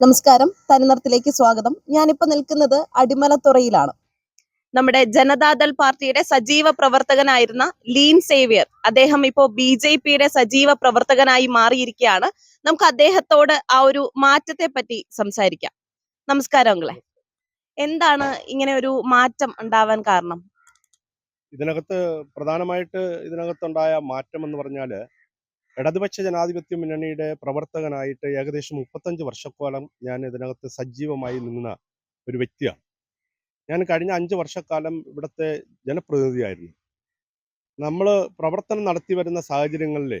നമസ്കാരം. തനിനിറത്തിലേക്ക് സ്വാഗതം. ഞാനിപ്പോ നിൽക്കുന്നത് അടിമലത്തുറയിലാണ്. നമ്മുടെ ജനതാദൾ പാർട്ടിയുടെ സജീവ പ്രവർത്തകനായിരുന്ന ലീൻ സേവിയർ. അദ്ദേഹം ഇപ്പോ ബി ജെ പിയുടെ സജീവ പ്രവർത്തകനായി മാറിയിരിക്കുകയാണ്. നമുക്ക് അദ്ദേഹത്തോട് ആ ഒരു മാറ്റത്തെ പറ്റി സംസാരിക്കാം. നമസ്കാരം അങ്ങളെ എന്താണ് ഇങ്ങനെ ഒരു മാറ്റം ഉണ്ടാവാൻ കാരണം? ഇതിനകത്ത് പ്രധാനമായിട്ട് ഇതിനകത്തുണ്ടായ മാറ്റം എന്ന് പറഞ്ഞാൽ ഇടതുപക്ഷ ജനാധിപത്യ മുന്നണിയുടെ പ്രവർത്തകനായിട്ട് ഏകദേശം മുപ്പത്തഞ്ച് വർഷക്കാലം ഞാൻ ഇതിനകത്ത് സജീവമായി നിന്ന ഒരു വ്യക്തിയാണ്. ഞാൻ കഴിഞ്ഞ അഞ്ച് വർഷക്കാലം ഇവിടുത്തെ ജനപ്രതിനിധിയായിരുന്നു. നമ്മൾ പ്രവർത്തനം നടത്തി വരുന്ന സാഹചര്യങ്ങളിൽ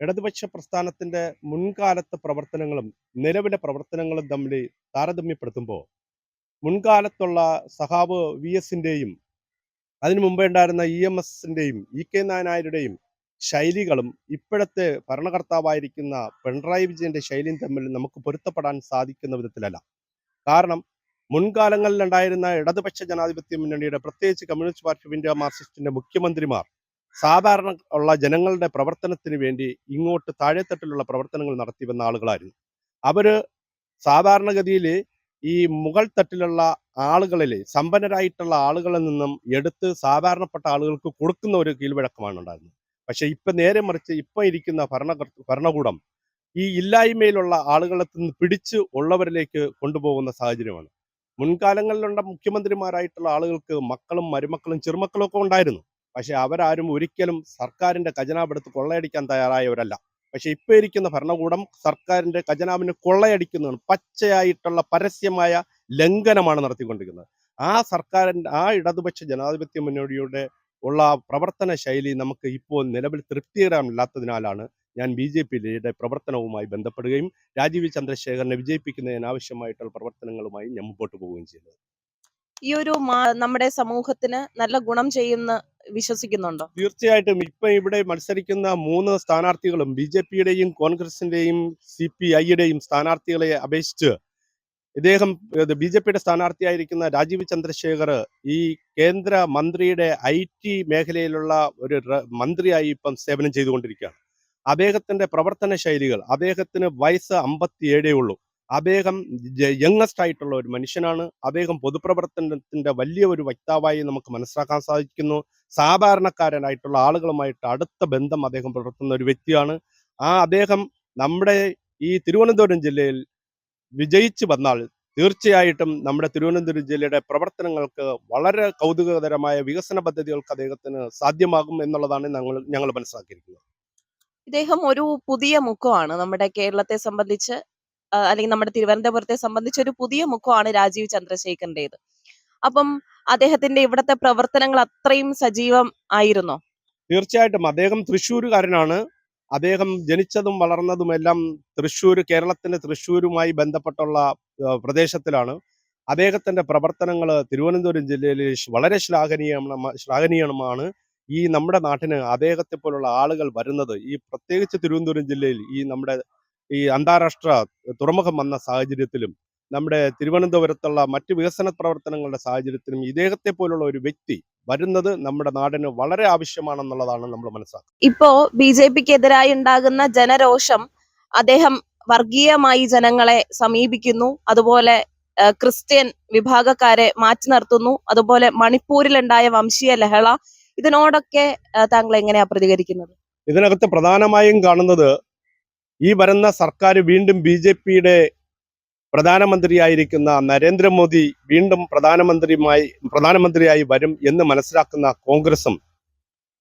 ഇടതുപക്ഷ പ്രസ്ഥാനത്തിന്റെ മുൻകാലത്തെ പ്രവർത്തനങ്ങളും നിലവിലെ പ്രവർത്തനങ്ങളും തമ്മിൽ താരതമ്യപ്പെടുത്തുമ്പോൾ മുൻകാലത്തുള്ള സഹാബ് വി എസിന്റെയും അതിനു മുമ്പേ ഉണ്ടായിരുന്ന ഇ എം എസിന്റെയും ഇ കെ നായനാരുടെയും ശൈലികളും ഇപ്പോഴത്തെ ഭരണകർത്താവായിരിക്കുന്ന പിണറായി വിജയന്റെ ശൈലിയും തമ്മിൽ നമുക്ക് പൊരുത്തപ്പെടാൻ സാധിക്കുന്ന വിധത്തിലല്ല. കാരണം മുൻകാലങ്ങളിൽ ഉണ്ടായിരുന്ന ഇടതുപക്ഷ ജനാധിപത്യ മുന്നണിയുടെ പ്രത്യേകിച്ച് കമ്മ്യൂണിസ്റ്റ് പാർട്ടി ഓഫ് ഇന്ത്യ മാർക്സിസ്റ്റിന്റെ മുഖ്യമന്ത്രിമാർ സാധാരണ ഉള്ള ജനങ്ങളുടെ പ്രവർത്തനത്തിന് വേണ്ടി ഇങ്ങോട്ട് താഴെത്തട്ടിലുള്ള പ്രവർത്തനങ്ങൾ നടത്തി വന്ന ആളുകളായിരുന്നു. അവർ സാധാരണഗതിയിൽ ഈ മുകൾ തട്ടിലുള്ള ആളുകളിൽ സമ്പന്നരായിട്ടുള്ള ആളുകളിൽ നിന്നും എടുത്ത് സാധാരണപ്പെട്ട ആളുകൾക്ക് കൊടുക്കുന്ന ഒരു കീഴ്വഴക്കമാണ് ഉണ്ടായിരുന്നത് പക്ഷെ ഇപ്പൊ നേരെ മറിച്ച് ഇപ്പൊ ഇരിക്കുന്ന ഭരണ ഭരണകൂടം ഈ ഇല്ലായ്മയിലുള്ള ആളുകളെ നിന്ന് പിടിച്ച് ഉള്ളവരിലേക്ക് കൊണ്ടുപോകുന്ന സാഹചര്യമാണ്. മുൻകാലങ്ങളിലുള്ള മുഖ്യമന്ത്രിമാരായിട്ടുള്ള ആളുകൾക്ക് മക്കളും മരുമക്കളും ചെറുമക്കളും ഒക്കെ ഉണ്ടായിരുന്നു. പക്ഷെ അവരാരും ഒരിക്കലും സർക്കാരിന്റെ ഖജനാവെടുത്ത് കൊള്ളയടിക്കാൻ തയ്യാറായവരല്ല. പക്ഷെ ഇപ്പൊ ഇരിക്കുന്ന ഭരണകൂടം സർക്കാരിന്റെ ഖജനാവിന് കൊള്ളയടിക്കുന്നതാണ് പച്ചയായിട്ടുള്ള പരസ്യമായ ലംഘനമാണ് നടത്തിക്കൊണ്ടിരിക്കുന്നത്. ആ സർക്കാരിന്റെ ആ ഇടതുപക്ഷ ജനാധിപത്യ മുന്നണിയുടെ ഉള്ള പ്രവർത്തന ശൈലി നമുക്ക് ഇപ്പോൾ നിലവിൽ തൃപ്തികരമില്ലാത്തതിനാലാണ് ഞാൻ ബി ജെ പിയുടെ പ്രവർത്തനവുമായി ബന്ധപ്പെടുകയും രാജീവ് ചന്ദ്രശേഖരനെ വിജയിപ്പിക്കുന്നതിന് ആവശ്യമായിട്ടുള്ള പ്രവർത്തനങ്ങളുമായി ഞാൻ മുമ്പോട്ട് പോവുകയും ചെയ്യുന്നത്. ഈ ഒരു നമ്മുടെ സമൂഹത്തിന് നല്ല ഗുണം ചെയ്യുന്ന വിശ്വസിക്കുന്നുണ്ടോ? തീർച്ചയായിട്ടും. ഇപ്പൊ ഇവിടെ മത്സരിക്കുന്ന മൂന്ന് സ്ഥാനാർത്ഥികളും ബി ജെ പിയുടെയും കോൺഗ്രസിന്റെയും സി പി ഐയുടെയും സ്ഥാനാർത്ഥികളെ അപേക്ഷിച്ച് ഇദ്ദേഹം ബി ജെ പിയുടെ സ്ഥാനാർത്ഥിയായിരിക്കുന്ന രാജീവ് ചന്ദ്രശേഖർ ഈ കേന്ദ്ര മന്ത്രിയുടെ ഐ ടി മേഖലയിലുള്ള ഒരു മന്ത്രിയായി ഇപ്പം സേവനം ചെയ്തുകൊണ്ടിരിക്കുകയാണ്. അദ്ദേഹത്തിന്റെ പ്രവർത്തന ശൈലികൾ അദ്ദേഹത്തിന് വയസ്സ് അമ്പത്തിയേഴേ ഉള്ളൂ. അദ്ദേഹം യങ്ങസ്റ്റ് ആയിട്ടുള്ള ഒരു മനുഷ്യനാണ്. അദ്ദേഹം പൊതുപ്രവർത്തനത്തിന്റെ വലിയ ഒരു വക്താവായി നമുക്ക് മനസ്സിലാക്കാൻ സാധിക്കുന്നു. സാധാരണക്കാരനായിട്ടുള്ള ആളുകളുമായിട്ട് അടുത്ത ബന്ധം അദ്ദേഹം പുലർത്തുന്ന ഒരു വ്യക്തിയാണ്. ആ അദ്ദേഹം നമ്മുടെ ഈ തിരുവനന്തപുരം ജില്ലയിൽ വിജയിച്ചു വന്നാൽ തീർച്ചയായിട്ടും നമ്മുടെ തിരുവനന്തപുരം ജില്ലയുടെ പ്രവർത്തനങ്ങൾക്ക് വളരെ കൗതുകകരമായ വികസന പദ്ധതികൾക്ക് അദ്ദേഹത്തിന് സാധ്യമാകും എന്നുള്ളതാണ് ഞങ്ങൾ ഞങ്ങൾ മനസ്സിലാക്കിയിരിക്കുന്നത്. ഇദ്ദേഹം ഒരു പുതിയ മുഖമാണ്. നമ്മുടെ കേരളത്തെ സംബന്ധിച്ച് അല്ലെങ്കിൽ നമ്മുടെ തിരുവനന്തപുരത്തെ സംബന്ധിച്ച് ഒരു പുതിയ മുഖമാണ് രാജീവ് ചന്ദ്രശേഖരന്റേത് അപ്പം അദ്ദേഹത്തിന്റെ ഇവിടത്തെ പ്രവർത്തനങ്ങൾ അത്രയും സജീവം ആയിരുന്നോ? തീർച്ചയായിട്ടും അദ്ദേഹം തൃശ്ശൂരുകാരനാണ്. അദ്ദേഹം ജനിച്ചതും വളർന്നതുമെല്ലാം തൃശ്ശൂർ കേരളത്തിന്റെ തൃശ്ശൂരുമായി ബന്ധപ്പെട്ടുള്ള പ്രദേശത്തിലാണ്. അദ്ദേഹത്തിന്റെ പ്രവർത്തനങ്ങൾ തിരുവനന്തപുരം ജില്ലയിൽ വളരെ ശ്ലാഘനീയമാണ് ശ്ലാഘനീയമാണ് ഈ നമ്മുടെ നാട്ടിന് അദ്ദേഹത്തെ പോലുള്ള ആളുകൾ വരുന്നത്. ഈ പ്രത്യേകിച്ച് തിരുവനന്തപുരം ജില്ലയിൽ ഈ നമ്മുടെ ഈ അന്താരാഷ്ട്ര തുറമുഖം വന്ന സാഹചര്യത്തിലും നമ്മുടെ തിരുവനന്തപുരത്തുള്ള മറ്റ് വികസന പ്രവർത്തനങ്ങളുടെ സാഹചര്യത്തിലും ഇദ്ദേഹത്തെ പോലുള്ള ഒരു വ്യക്തി വരുന്നത് നമ്മുടെ നാടിന് വളരെ ആവശ്യമാണെന്നുള്ളതാണ് നമ്മൾ മനസ്സിലാക്കുന്നത്. ഇപ്പോ ബി ജെ പിക്ക് എതിരായി ഉണ്ടാകുന്ന ജനരോഷം അദ്ദേഹം വർഗീയമായി ജനങ്ങളെ സമീപിക്കുന്നു. അതുപോലെ ക്രിസ്ത്യൻ വിഭാഗക്കാരെ മാറ്റി നിർത്തുന്നു. അതുപോലെ മണിപ്പൂരിലുണ്ടായ വംശീയ ലഹള ഇതിനോടൊക്കെ താങ്കൾ എങ്ങനെയാ പ്രതികരിക്കുന്നത്? ഇതിനകത്ത് പ്രധാനമായും കാണുന്നത് ഈ വരുന്ന സർക്കാർ വീണ്ടും ബി ജെ പിയുടെ പ്രധാനമന്ത്രിയായിരിക്കുന്ന നരേന്ദ്രമോദി വീണ്ടും പ്രധാനമന്ത്രിയുമായി പ്രധാനമന്ത്രിയായി വരും എന്ന് മനസ്സിലാക്കുന്ന കോൺഗ്രസും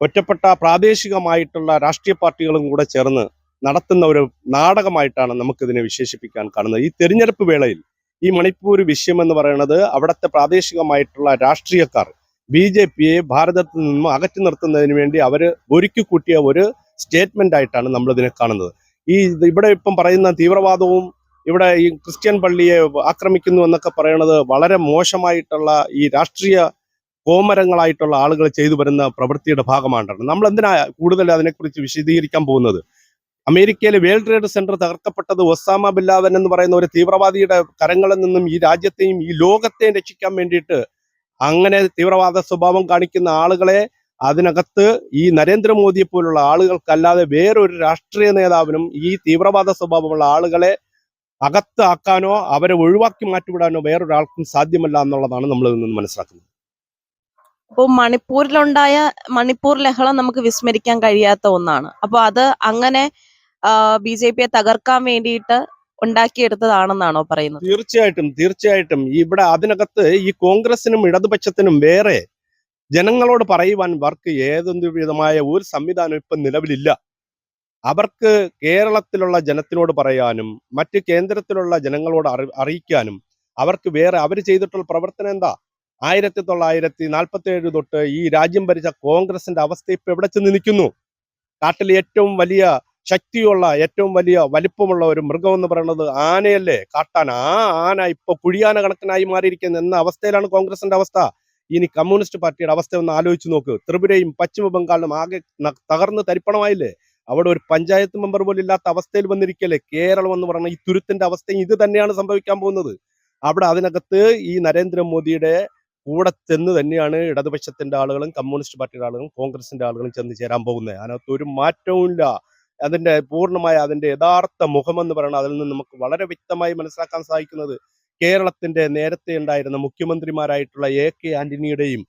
ഒറ്റപ്പെട്ട പ്രാദേശികമായിട്ടുള്ള രാഷ്ട്രീയ പാർട്ടികളും കൂടെ ചേർന്ന് നടത്തുന്ന ഒരു നാടകമായിട്ടാണ് നമുക്കിതിനെ വിശേഷിപ്പിക്കാൻ കാണുന്നത്. ഈ തെരഞ്ഞെടുപ്പ് വേളയിൽ ഈ മണിപ്പൂർ വിഷയം എന്ന് പറയുന്നത് അവിടുത്തെ പ്രാദേശികമായിട്ടുള്ള രാഷ്ട്രീയക്കാർ ബി ജെ പിയെ ഭാരതത്തിൽ നിന്നും അകറ്റി നിർത്തുന്നതിന് വേണ്ടി അവർ ഒരുക്കി കൂട്ടിയ ഒരു സ്റ്റേറ്റ്മെന്റ് ആയിട്ടാണ് നമ്മളിതിനെ കാണുന്നത്. ഈ ഇവിടെ ഇപ്പം പറയുന്ന തീവ്രവാദവും ഇവിടെ ഈ ക്രിസ്ത്യൻ പള്ളിയെ ആക്രമിക്കുന്നു എന്നൊക്കെ പറയുന്നത് വളരെ മോശമായിട്ടുള്ള ഈ രാഷ്ട്രീയ കോമരങ്ങളായിട്ടുള്ള ആളുകൾ ചെയ്തു വരുന്ന പ്രവൃത്തിയുടെ ഭാഗമാണ് നമ്മൾ എന്തിനാ കൂടുതൽ അതിനെക്കുറിച്ച് വിശദീകരിക്കാൻ പോകുന്നത്? അമേരിക്കയിലെ വേൾഡ് ട്രേഡ് സെന്റർ തകർക്കപ്പെട്ടത് ഒസാമ ബില്ലാദൻ എന്ന് പറയുന്ന ഒരു തീവ്രവാദിയുടെ കരങ്ങളിൽ നിന്നും ഈ രാജ്യത്തെയും ഈ ലോകത്തെയും രക്ഷിക്കാൻ വേണ്ടിയിട്ട് അങ്ങനെ തീവ്രവാദ സ്വഭാവം കാണിക്കുന്ന ആളുകളെ അതിനകത്ത് ഈ നരേന്ദ്രമോദിയെ പോലുള്ള ആളുകൾക്കല്ലാതെ വേറൊരു രാഷ്ട്രീയ നേതാവിനും ഈ തീവ്രവാദ സ്വഭാവമുള്ള ആളുകളെ അകത്ത് ആക്കാനോ അവരെ ഒഴിവാക്കി മാറ്റിവിടാനോ വേറൊരാൾക്കും സാധ്യമല്ല എന്നുള്ളതാണ് നമ്മൾ ഇതിൽ നിന്ന് മനസ്സിലാക്കുന്നത്. അപ്പോൾ മണിപ്പൂരിലുണ്ടായ മണിപ്പൂർ ലഹളം നമുക്ക് വിസ്മരിക്കാൻ കഴിയാത്ത ഒന്നാണ്. അപ്പോൾ അത് അങ്ങനെ ബി ജെ പിയെ തകർക്കാൻ വേണ്ടിയിട്ട് ഉണ്ടാക്കിയെടുത്തതാണെന്നാണോ പറയുന്നത്? തീർച്ചയായിട്ടും തീർച്ചയായിട്ടും. ഇവിടെ അതിനകത്ത് ഈ കോൺഗ്രസിനും ഇടതുപക്ഷത്തിനും വേറെ ജനങ്ങളോട് പറയുവാൻ വർക്ക് ഏതൊരു വിധമായ ഒരു സംവിധാനം ഇപ്പം നിലവിലില്ല. അവർക്ക് കേരളത്തിലുള്ള ജനത്തിനോട് പറയാനും മറ്റ് കേന്ദ്രത്തിലുള്ള ജനങ്ങളോട് അറി അറിയിക്കാനും അവർക്ക് വേറെ അവർ ചെയ്തിട്ടുള്ള പ്രവർത്തനം എന്താ? ആയിരത്തി തൊള്ളായിരത്തി നാൽപ്പത്തി ഏഴ് തൊട്ട് ഈ രാജ്യം ഭരിച്ച കോൺഗ്രസിന്റെ അവസ്ഥ ഇപ്പൊ എവിടെ ചെന്ന് നിൽക്കുന്നു? കാട്ടിലെ ഏറ്റവും വലിയ ശക്തിയുള്ള ഏറ്റവും വലിയ വലിപ്പമുള്ള ഒരു മൃഗം എന്ന് പറയുന്നത് ആനയല്ലേ? കാട്ടാന. ആ ആന ഇപ്പൊ കുഴിയാന കണക്കിനായി മാറിയിരിക്കുന്ന. എന്ന അവസ്ഥയിലാണ് കോൺഗ്രസിന്റെ അവസ്ഥ. ഇനി കമ്മ്യൂണിസ്റ്റ് പാർട്ടിയുടെ അവസ്ഥ ഒന്ന് ആലോചിച്ച് നോക്ക്. ത്രിപുരയും പശ്ചിമ ബംഗാളിലും ആകെ തകർന്ന് തരിപ്പണമായില്ലേ? അവിടെ ഒരു പഞ്ചായത്ത് മെമ്പർ പോലും ഇല്ലാത്ത അവസ്ഥയിൽ വന്നിരിക്കല്ലേ? കേരളം എന്ന് പറഞ്ഞാൽ ഈ തുരുത്തിന്റെ അവസ്ഥയും ഇത് തന്നെയാണ് സംഭവിക്കാൻ പോകുന്നത്. അവിടെ അതിനകത്ത് ഈ നരേന്ദ്രമോദിയുടെ കൂടെ ചെന്ന് തന്നെയാണ് ഇടതുപക്ഷത്തിന്റെ ആളുകളും കമ്മ്യൂണിസ്റ്റ് പാർട്ടിയുടെ ആളുകളും കോൺഗ്രസിന്റെ ആളുകളും ചെന്ന് ചേരാൻ പോകുന്നത്. അതിനകത്ത് ഒരു മാറ്റവും ഇല്ല. അതിന്റെ പൂർണമായ അതിന്റെ യഥാർത്ഥ മുഖമെന്ന് പറയുന്നത് അതിൽ നിന്ന് നമുക്ക് വളരെ വ്യക്തമായി മനസ്സിലാക്കാൻ സാധിക്കുന്നത് കേരളത്തിന്റെ നേരത്തെ ഉണ്ടായിരുന്ന മുഖ്യമന്ത്രിമാരായിട്ടുള്ള എ കെ ആന്റണിയുടെയും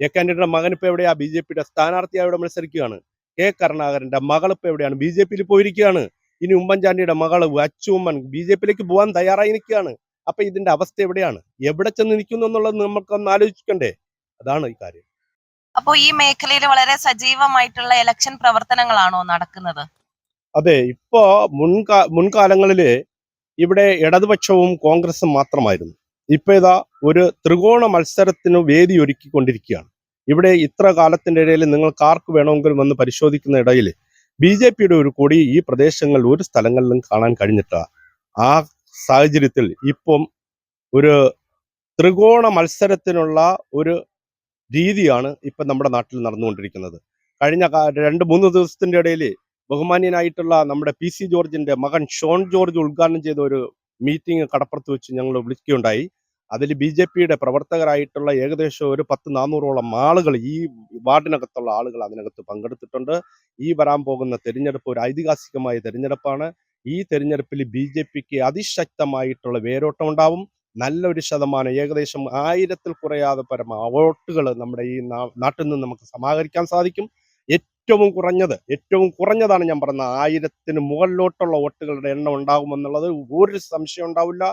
എ കെ ആന്റണിയുടെ മകൻ ഇപ്പൊ എവിടെയാ? ബി ജെ പിയുടെ സ്ഥാനാർത്ഥിയായി അവിടെ മത്സരിക്കുകയാണ്. കെ കരുണാകരന്റെ മകൾ ഇപ്പൊ എവിടെയാണ്? ബി ജെ പിയിൽ പോയിരിക്കുകയാണ്. ഇനി ഉമ്മൻചാണ്ടിയുടെ മകൾ അച്ചുമ്മൻ ബി ജെ പിയിലേക്ക് പോകാൻ തയ്യാറായി നിൽക്കുകയാണ് അപ്പൊ ഇതിന്റെ അവസ്ഥ എവിടെയാണ്? എവിടെ ചെന്ന് നിൽക്കുന്നു എന്നുള്ളത് നമുക്കൊന്ന് ആലോചിക്കണ്ടേ? അതാണ് ഈ കാര്യം. അപ്പോൾ ഈ മേഖലയിൽ വളരെ സജീവമായിട്ടുള്ള ഇലക്ഷൻ പ്രവർത്തനങ്ങളാണോ നടക്കുന്നത്? അതെ ഇപ്പോ മുൻകാ മുൻകാലങ്ങളിൽ ഇവിടെ ഇടതുപക്ഷവും കോൺഗ്രസും മാത്രമായിരുന്നു. ഇപ്പൊ ഇതാ ഒരു ത്രികോണ മത്സരത്തിന് വേദി ഒരുക്കിക്കൊണ്ടിരിക്കുകയാണ്. ഇവിടെ ഇത്ര കാലത്തിന്റെ ഇടയിൽ നിങ്ങൾക്ക് ആർക്ക് വേണമെങ്കിലും വന്ന് പരിശോധിക്കുന്ന ഇടയിൽ ബി ജെ പിയുടെ ഒരു കൊടി ഈ പ്രദേശങ്ങളിൽ ഒരു സ്ഥലങ്ങളിലും കാണാൻ കഴിഞ്ഞിട്ടാ. ആ സാഹചര്യത്തിൽ ഇപ്പം ഒരു ത്രികോണ മത്സരത്തിനുള്ള ഒരു രീതിയാണ് ഇപ്പം നമ്മുടെ നാട്ടിൽ നടന്നുകൊണ്ടിരിക്കുന്നത്. കഴിഞ്ഞ രണ്ട് മൂന്ന് ദിവസത്തിന്റെ ഇടയിൽ ബഹുമാന്യനായിട്ടുള്ള നമ്മുടെ പി സി ജോർജിന്റെ മകൻ ഷോൺ ജോർജ് ഉദ്ഘാടനം ചെയ്ത ഒരു മീറ്റിംഗ് കടപ്പുറത്ത് വെച്ച് ഞങ്ങൾ വിളിക്കുകയുണ്ടായി. അതിൽ ബി ജെ പിയുടെ പ്രവർത്തകരായിട്ടുള്ള ഏകദേശം ഒരു പത്ത് നാനൂറോളം ആളുകൾ ഈ വാർഡിനകത്തുള്ള ആളുകൾ അതിനകത്ത് പങ്കെടുത്തിട്ടുണ്ട്. ഈ വരാൻ പോകുന്ന തെരഞ്ഞെടുപ്പ് ഒരു ഐതിഹാസികമായ തെരഞ്ഞെടുപ്പാണ്. ഈ തെരഞ്ഞെടുപ്പിൽ ബി ജെ പിക്ക് അതിശക്തമായിട്ടുള്ള വേരോട്ടം ഉണ്ടാവും. നല്ലൊരു ശതമാനം ഏകദേശം ആയിരത്തിൽ കുറയാതെ പരമ വോട്ടുകൾ നമ്മുടെ ഈ നാട്ടിൽ നിന്ന് നമുക്ക് സമാഹരിക്കാൻ സാധിക്കും. ഏറ്റവും കുറഞ്ഞത് ഏറ്റവും കുറഞ്ഞതാണ് ഞാൻ പറഞ്ഞത് ആയിരത്തിന് മുകളിലോട്ടുള്ള വോട്ടുകളുടെ എണ്ണം ഉണ്ടാകുമെന്നുള്ളത് ഒരു സംശയം ഉണ്ടാവില്ല.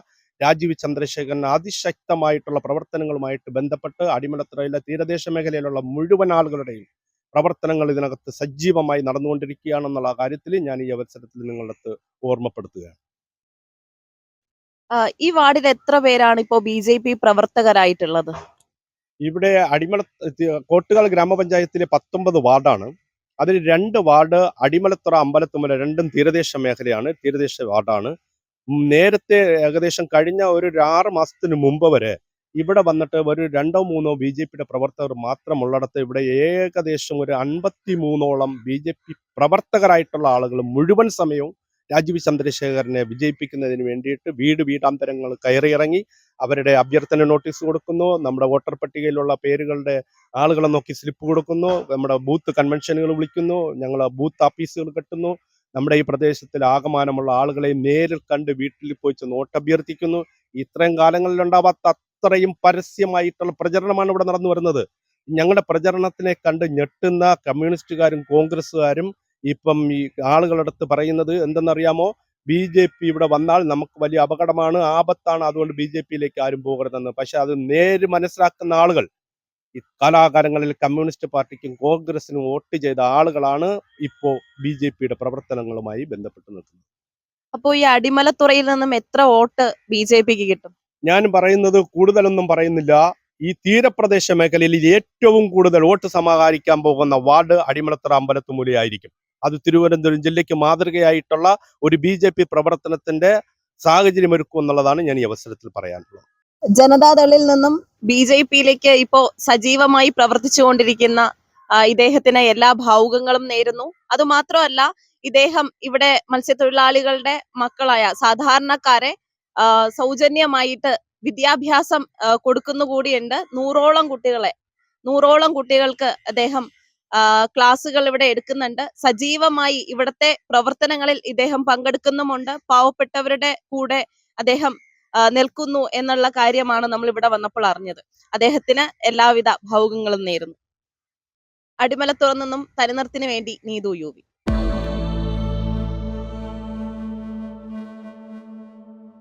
രാജീവ് ചന്ദ്രശേഖരൻ അതിശക്തമായിട്ടുള്ള പ്രവർത്തനങ്ങളുമായിട്ട് ബന്ധപ്പെട്ട് അടിമലത്തറയിലെ തീരദേശ മേഖലയിലുള്ള മുഴുവൻ ആളുകളുടെയും പ്രവർത്തനങ്ങൾ ഇതിനകത്ത് സജീവമായി നടന്നുകൊണ്ടിരിക്കുകയാണെന്നുള്ള കാര്യത്തിൽ ഞാൻ ഈ അവസരത്തിൽ നിങ്ങളുടെ അടുത്ത് ഓർമ്മപ്പെടുത്തുകയാണ്. ഈ വാർഡിൽ എത്ര പേരാണ് ഇപ്പോ ബി ജെ പി പ്രവർത്തകരായിട്ടുള്ളത്? ഇവിടെ അടിമല കോട്ടുകാൽ ഗ്രാമപഞ്ചായത്തിലെ പത്തൊമ്പത് വാർഡാണ്. അതിൽ രണ്ട് വാർഡ് അടിമലത്തുറ അമ്പലത്തുമല രണ്ടും തീരദേശ മേഖലയാണ് തീരദേശ വാർഡാണ്. നേരത്തെ ഏകദേശം കഴിഞ്ഞ ഒരു ആറ് മാസത്തിന് മുമ്പ് വരെ ഇവിടെ വന്നിട്ട് ഒരു രണ്ടോ മൂന്നോ ബി ജെ പിയുടെ പ്രവർത്തകർ മാത്രമുള്ളിടത്ത് ഇവിടെ ഏകദേശം ഒരു അൻപത്തി മൂന്നോളം ബി ജെ പി പ്രവർത്തകരായിട്ടുള്ള ആളുകൾ മുഴുവൻ സമയവും രാജീവ് ചന്ദ്രശേഖരനെ വിജയിപ്പിക്കുന്നതിന് വേണ്ടിയിട്ട് വീട് വീടാന്തരങ്ങൾ കയറിയിറങ്ങി അവരുടെ അഭ്യർത്ഥന നോട്ടീസ് കൊടുക്കുന്നു നമ്മുടെ വോട്ടർ പട്ടികയിലുള്ള പേരുകളുടെ ആളുകളെ നോക്കി സ്ലിപ്പ് കൊടുക്കുന്നു നമ്മുടെ ബൂത്ത് കൺവെൻഷനുകൾ വിളിക്കുന്നു ഞങ്ങൾ ബൂത്ത് ഓഫീസുകൾ കെട്ടുന്നു നമ്മുടെ ഈ പ്രദേശത്തിൽ ആകമാനമുള്ള ആളുകളെ നേരിൽ കണ്ട് വീട്ടിൽ പോയി ചെന്ന് വോട്ടഭ്യർത്ഥിക്കുന്നു ഇത്രയും കാലങ്ങളിൽ ഉണ്ടാവാത്ത അത്രയും പരസ്യമായിട്ടുള്ള പ്രചരണമാണ് ഇവിടെ നടന്നു വരുന്നത്. ഞങ്ങളുടെ പ്രചരണത്തിനെ കണ്ട് ഞെട്ടുന്ന കമ്മ്യൂണിസ്റ്റുകാരും കോൺഗ്രസ്സുകാരും ഇപ്പം ഈ ആളുകളടുത്ത് പറയുന്നത് എന്തെന്നറിയാമോ? ബി ജെ പി ഇവിടെ വന്നാൽ നമുക്ക് വലിയ അപകടമാണ് ആപത്താണ് അതുകൊണ്ട് ബി ജെ പിയിലേക്ക് ആരും പോകരുതെന്ന്. പക്ഷെ അത് നേര് മനസ്സിലാക്കുന്ന ആളുകൾ കാലാകാലങ്ങളിൽ കമ്മ്യൂണിസ്റ്റ് പാർട്ടിക്കും കോൺഗ്രസിനും വോട്ട് ചെയ്ത ആളുകളാണ് ഇപ്പോൾ ബി ജെ പിയുടെ പ്രവർത്തനങ്ങളുമായി ബന്ധപ്പെട്ട് നിൽക്കുന്നത്. അപ്പോ ഈ അടിമലത്തുറയിൽ നിന്നും എത്ര വോട്ട് ബി ജെ പിക്ക് കിട്ടും? ഞാൻ പറയുന്നത് കൂടുതലൊന്നും പറയുന്നില്ല. ഈ തീരപ്രദേശ മേഖലയിൽ ഏറ്റവും കൂടുതൽ വോട്ട് സമാഹരിക്കാൻ പോകുന്ന വാർഡ് അടിമലത്തറ അമ്പലത്തുമൂലയായിരിക്കും അത് തിരുവനന്തപുരം ജില്ലയ്ക്ക് മാതൃകയായിട്ടുള്ള ഒരു ബി ജെ പി പ്രവർത്തനത്തിന്റെ സാഹചര്യം ഒരുക്കും എന്നുള്ളതാണ് ഞാൻ ഈ അവസരത്തിൽ പറയാനുള്ളത്. ജനതാദളിൽ നിന്നും ബി ജെ പിയിലേക്ക് ഇപ്പോ സജീവമായി പ്രവർത്തിച്ചുകൊണ്ടിരിക്കുന്ന ഇദ്ദേഹത്തിന് എല്ലാ ഭാവുകങ്ങളും നേരുന്നു. അതുമാത്രമല്ല ഇദ്ദേഹം ഇവിടെ മത്സ്യത്തൊഴിലാളികളുടെ മക്കളായ സാധാരണക്കാരെ സൗജന്യമായിട്ട് വിദ്യാഭ്യാസം കൊടുക്കുന്നു കൂടിയുണ്ട്. നൂറോളം കുട്ടികളെ നൂറോളം കുട്ടികൾക്ക് അദ്ദേഹം ക്ലാസ്സുകൾ ഇവിടെ എടുക്കുന്നുണ്ട്. സജീവമായി ഇവിടുത്തെ പ്രവർത്തനങ്ങളിൽ ഇദ്ദേഹം പങ്കെടുക്കുന്നുമുണ്ട്. പാവപ്പെട്ടവരുടെ കൂടെ അദ്ദേഹം നിൽക്കുന്നു എന്നുള്ള കാര്യമാണ് നമ്മൾ ഇവിടെ വന്നപ്പോൾ അറിഞ്ഞത്. അദ്ദേഹത്തിന് എല്ലാവിധ ഭൗകങ്ങളും നേരുന്നു. അടിമലത്തുറ നിന്നും തനിനിറത്തിന് വേണ്ടി നീതു യു